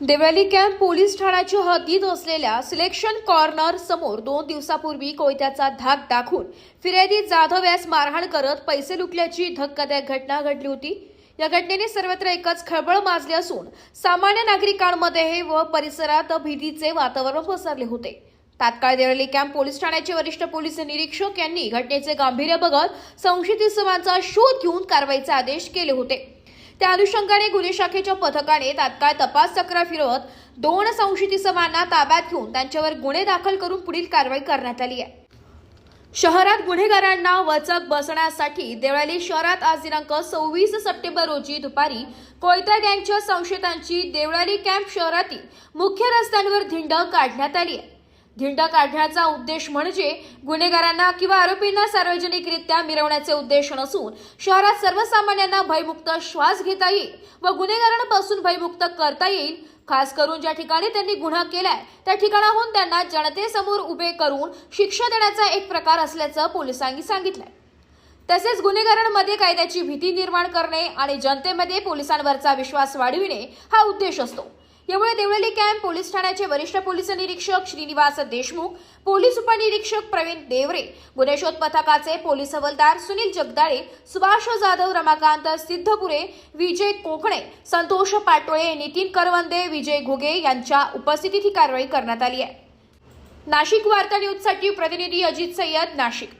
Deolali camp police ठाण्याच्या हद्दीत असलेल्या सिलेक्शन कॉर्नर समोर दोन दिवसापूर्वी कोयत्याचा धाक दाखवून फिर्यादी जाधव यास मारहाण करत पैसे लुटल्याची धक्कादायक घटना घडली होती. या घटनेने सर्वत्र एकच खळबळ माजली असून सामान्य नागरिकांमध्ये व परिसरात भीतीचे वातावरण पसरले होते. तात्काळ देवली कॅम्प पोलीस ठाण्याचे वरिष्ठ पोलीस निरीक्षक यांनी घटनेचे गांभीर्य बघत संशयित इसमांचा शोध घेऊन कारवाईचे आदेश केले होते. त्या अनुषंगाने गुन्हे शाखेच्या पथकाने तात्काळ तपास चक्र फिरवत दोन संशयित इसमांना ताब्यात घेऊन त्यांच्यावर गुन्हे दाखल करून पुढील कारवाई करण्यात आली आहे. शहरात गुन्हेगारांना वचक बसण्यासाठी देवळाली शहरात आज दिनांक सव्वीस सप्टेंबर रोजी दुपारी कोयता गँगच्या संशयितांची देवळाली कॅम्प शहरातील मुख्य रस्त्यांवर धिंड काढण्यात आली आहे. धिंड काढण्याचा उद्देश म्हणजे गुन्हेगारांना किंवा आरोपींना सार्वजनिकरित्या मिरवण्याचे उद्देश नसून शहरात सर्वसामान्यांना भयमुक्त श्वास घेता येईल व गुन्हेगारांपासून भयमुक्त करता येईल. खास करून ज्या ठिकाणी त्यांनी गुन्हा केलाय त्या ठिकाणाहून त्यांना जनतेसमोर उभे करून शिक्षा देण्याचा एक प्रकार असल्याचं पोलिसांनी सांगितलंय. तसेच गुन्हेगारांमध्ये कायद्याची भीती निर्माण करणे आणि जनतेमध्ये पोलिसांवरचा विश्वास वाढविणे हा उद्देश असतो. यामुळे देवळली कॅम्प पोलीस ठाण्याचे वरिष्ठ पोलीस निरीक्षक श्रीनिवास देशमुख पोलीस उपनिरीक्षक प्रवीण देवरे गुन्हे शोध पथकाचे पोलीस हवलदार सुनील जगदाळे सुभाष जाधव रमाकांत सिद्धपुरे विजय कोकणे संतोष पाटोळे नितीन करवंदे विजय घुगे यांच्या उपस्थितीत ही कारवाई करण्यात आली आहे. नाशिक वार्ता न्यूजसाठी प्रतिनिधी अजित सय्यद नाशिक.